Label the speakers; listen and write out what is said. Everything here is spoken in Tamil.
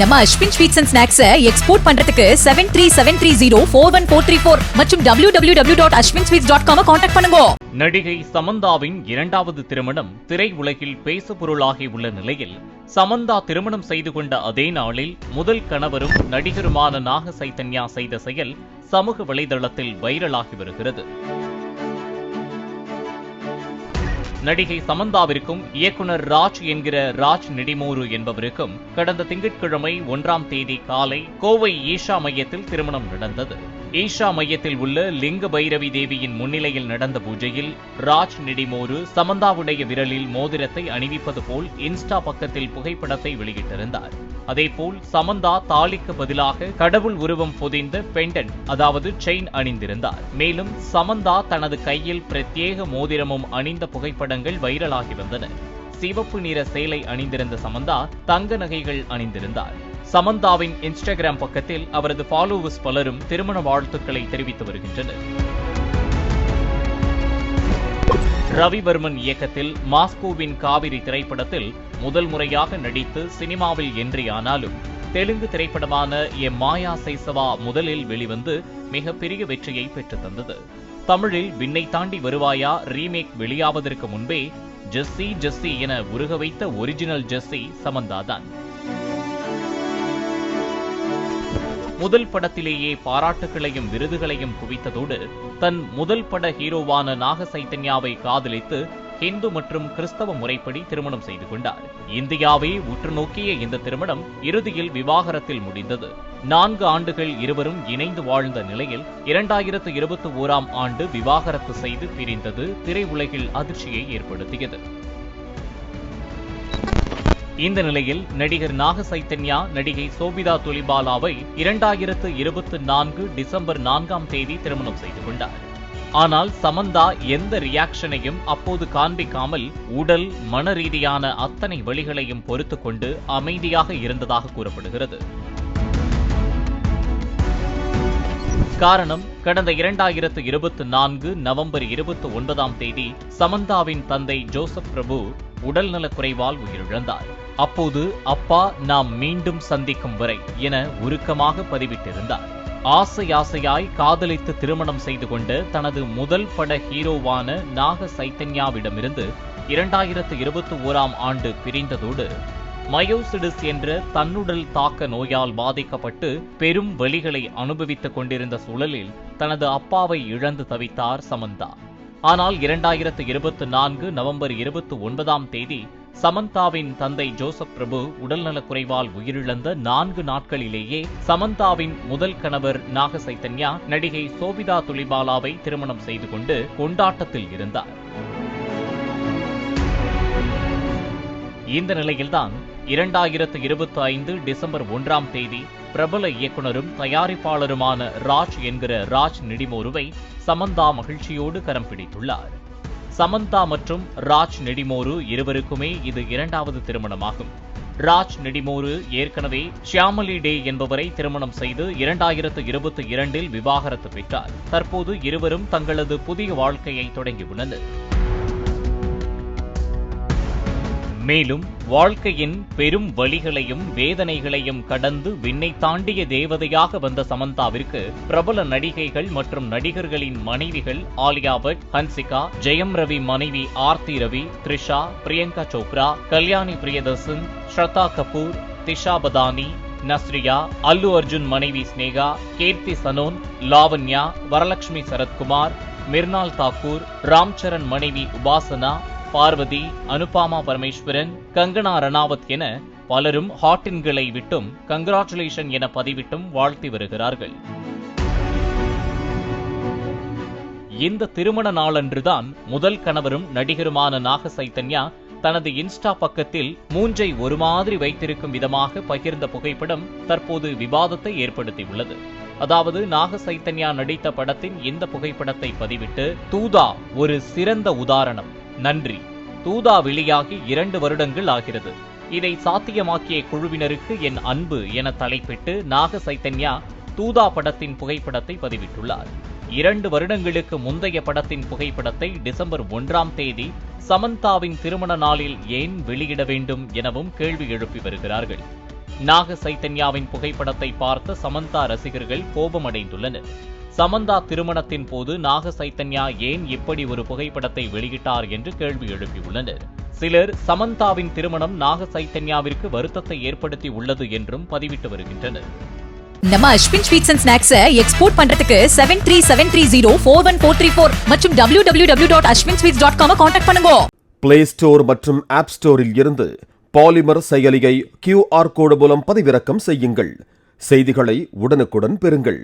Speaker 1: நம்ம Ashwin sweets and snacks export பண்றதுக்கு seven three seven three zero four one four three four மற்றும் W W W dot Ashwin sweets dot com contact பண்ணுங்க.
Speaker 2: நடிகை சமந்தாவின் இரண்டாவது திருமணம் திரை உலகில் பேசுபொருளாகி உள்ள நிலையில் சமந்தா திருமணம் செய்து கொண்ட அதே நாளில் முதல் கணவரும் நடிகருமான நாக சைத்தன்யா செய்த செயல் சமூக வலைதளத்தில் வைரலாகி வருகிறது. நடிகை சமந்தாவிற்கும் இயக்குனர் ராஜ் என்கிற ராஜ் நெடிமோரு என்பவருக்கும் கடந்த திங்கட்கிழமை ஒன்றாம் தேதி காலை கோவை ஈஷா மையத்தில் திருமணம் நடந்தது. ஈஷா மையத்தில் உள்ள லிங்க பைரவி தேவியின் முன்னிலையில் நடந்த பூஜையில் ராஜ் நெடிமோரு சமந்தாவுடைய விரலில் மோதிரத்தை அணிவிப்பது போல் இன்ஸ்டா பக்கத்தில் புகைப்படத்தை வெளியிட்டிருந்தார். அதேபோல் சமந்தா தாலிக்கு பதிலாக கடவுள் உருவம் பொதிந்த பெண்டன் அதாவது செயின் அணிந்திருந்தார். மேலும் சமந்தா தனது கையில் பிரத்யேக மோதிரமும் அணிந்த புகைப்படங்கள் வைரலாகி வந்தன. சிவப்பு நிற சேலை அணிந்திருந்த சமந்தா தங்க நகைகள் அணிந்திருந்தார். சமந்தாவின் இன்ஸ்டாகிராம் பக்கத்தில் அவரது ஃபாலோவர்ஸ் பலரும் திருமண வாழ்த்துக்களை தெரிவித்து வருகின்றனர். ரவிவர்மன் இயக்கத்தில் மாஸ்கோவின் காவிரி திரைப்படத்தில் முதல் முறையாக நடித்து சினிமாவில் என்றியானாலும் தெலுங்கு திரைப்படமான எ மாயா சைசவா முதலில் வெளிவந்து மிகப்பெரிய வெற்றியை பெற்றுத் தந்தது. தமிழில் விண்ணை தாண்டி வருவாயா ரீமேக் வெளியாவதற்கு முன்பே ஜெஸ்ஸி ஜெஸ்ஸி என உருக வைத்த ஒரிஜினல் ஜெஸ்ஸி சமந்தாதான். முதல் படத்திலேயே பாராட்டுகளையும் விருதுகளையும் குவித்ததோடு தன் முதல் பட ஹீரோவான நாக சைத்தன்யாவை காதலித்து ஹிந்து மற்றும் கிறிஸ்தவ முறைப்படி திருமணம் செய்து கொண்டார். இந்தியாவை உற்று நோக்கிய இந்த திருமணம் இறுதியில் விவாகரத்தில் முடிந்தது. நான்கு ஆண்டுகள் இருவரும் இணைந்து வாழ்ந்த நிலையில் இரண்டாயிரத்து இருபத்தி ஓராம் ஆண்டு விவாகரத்து செய்து பிரிந்தது திரையுலகில் அதிர்ச்சியை ஏற்படுத்தியது. இந்த நிலையில் நடிகர் நாக சைத்தன்யா நடிகை சோபிதா துலிபாலாவை இரண்டாயிரத்து இருபத்தி நான்கு டிசம்பர் நான்காம் தேதி திருமணம் செய்து கொண்டார். ஆனால் சமந்தா எந்த ரியாக்ஷனையும் அப்போது காண்பிக்காமல் உடல் மன ரீதியான அத்தனை வழிகளையும் பொறுத்துக் கொண்டு அமைதியாக இருந்ததாக கூறப்படுகிறது. காரணம் கடந்த இரண்டாயிரத்து இருபத்தி நான்கு நவம்பர் இருபத்தி ஒன்பதாம் தேதி சமந்தாவின் தந்தை ஜோசப் பிரபு உடல்நலக்குறைவால் உயிரிழந்தார். அப்போது அப்பா நாம் மீண்டும் சந்திக்கும் வரை என உருக்கமாக பதிவிட்டிருந்தார். ஆசை ஆசையாய் காதலித்து திருமணம் செய்து கொண்டு தனது முதல் பட ஹீரோவான நாக சைத்தன்யாவிடமிருந்து இரண்டாயிரத்து இருபத்தி ஓராம் ஆண்டு பிரிந்ததோடு மயோசிடிஸ் என்ற தன்னுடல் தாக்க நோயால் பாதிக்கப்பட்டு பெரும் வலிகளை அனுபவித்துக் கொண்டிருந்த சூழலில் தனது அப்பாவை இழந்து தவித்தார் சமந்தா. ஆனால் இரண்டாயிரத்து இருபத்தி நான்கு நவம்பர் இருபத்தி ஒன்பதாம் தேதி சமந்தாவின் தந்தை ஜோசப் பிரபு உடல்நலக்குறைவால் உயிரிழந்த நான்கு நாட்களிலேயே சமந்தாவின் முதல் கணவர் நாக சைத்தன்யா நடிகை சோபிதா துலிபாலாவை திருமணம் செய்து கொண்டு கொண்டாட்டத்தில் இருந்தார். இந்த நிலையில்தான் இரண்டாயிரத்து இருபத்தி ஐந்து டிசம்பர் ஒன்றாம் தேதி பிரபல இயக்குனரும் தயாரிப்பாளருமான ராஜ் என்கிற ராஜ் நெடிமோருவை சமந்தா மகிழ்ச்சியோடு கரம் பிடித்துள்ளார். சமந்தா மற்றும் ராஜ் நெடிமோரு இருவருக்குமே இது இரண்டாவது திருமணமாகும். ராஜ் நெடிமோரு ஏற்கனவே ஷியாமலி டே என்பவரை திருமணம் செய்து இரண்டாயிரத்து இருபத்தி இரண்டில் விவாகரத்து பெற்றார். தற்போது இருவரும் தங்களது புதிய வாழ்க்கையை தொடங்கியுள்ளனர். மேலும் வாழ்க்கையின் பெரும் வழிகளையும் வேதனைகளையும் கடந்து விண்ணை தாண்டிய தேவதையாக வந்த சமந்தாவிற்கு பிரபல நடிகைகள் மற்றும் நடிகர்களின் மனைவிகள் ஆலியா பட் ஹன்சிகா ஜெயம் ரவி மனைவி ஆர்த்தி ரவி த்ரிஷா பிரியங்கா சோப்ரா கல்யாணி பிரியதர்சன் ஸ்ரதா கபூர் திஷா பதானி நஸ்ரியா அல்லு அர்ஜுன் மனைவி ஸ்னேகா கீர்த்தி சனோன் லாவண்யா வரலட்சுமி சரத்குமார் மிர்னால் தாக்கூர் ராம்சரண் மனைவி உபாசனா பார்வதி அனுபாமா பரமேஸ்வரன் கங்கனா ரணாவத் என பலரும் ஹாட்டின்களை விட்டும் கங்கராச்சுலேஷன் என பதிவிட்டும் வாழ்த்தி வருகிறார்கள். இந்த திருமண நாளன்றுதான் முதல் கணவரும் நடிகருமான நாக சைத்தன்யா தனது இன்ஸ்டா பக்கத்தில் மூஞ்சை ஒரு மாதிரி வைத்திருக்கும் விதமாக பகிர்ந்த புகைப்படம் தற்போது விவாதத்தை ஏற்படுத்தியுள்ளது. அதாவது நாக சைத்தன்யா நடித்த படத்தின் இந்த புகைப்படத்தை பதிவிட்டு தூதா ஒரு சிறந்த உதாரணம். நன்றி. தூதா வெளியாகி இரண்டு வருடங்கள் ஆகிறது. இதை சாத்தியமாக்கிய குழுவினருக்கு என் அன்பு என தலைப்பிட்டு நாக சைத்தன்யா தூதா படத்தின் புகைப்படத்தை பதிவிட்டுள்ளார். இரண்டு வருடங்களுக்கு முந்தைய படத்தின் புகைப்படத்தை டிசம்பர் ஒன்றாம் தேதி சமந்தாவின் திருமண நாளில் ஏன் வெளியிட வேண்டும் எனவும் கேள்வி எழுப்பி வருகிறார்கள். நாக சைத்தன்யாவின் புகைப்படத்தை பார்த்த சமந்தா ரசிகர்கள் கோபமடைந்துள்ளனர். சமந்தா திருமணத்தின் போது நாக சைத்தன்யா ஏன் இப்படி ஒரு புகைப்படத்தை வெளியிட்டார் என்று கேள்வி எழுப்பியுள்ளனர். சிலர் சமந்தாவின் திருமணம் நாக சைத்தன்யாவிற்கு வருத்தத்தை ஏற்படுத்தி உள்ளது என்றும் பதிவிட்டு வருகின்றனர்.
Speaker 1: நம்ம அஸ்வின் ஸ்வீட்ஸ் அண்ட் ஸ்நாக்ஸை எக்ஸ்போர்ட் பண்றதுக்கு seven three seven three zero four one four three four மற்றும் W W W dot Ashwin sweets dot com contact பண்ணுங்க.
Speaker 3: பிளே ஸ்டோர் மற்றும் ஆப் ஸ்டோரில் இருந்து பாலிமர் செயலியை கியூஆர் கோடு மூலம் பதிவிறக்கம் செய்யுங்கள். செய்திகளை உடனுக்குடன் பெறுங்கள்.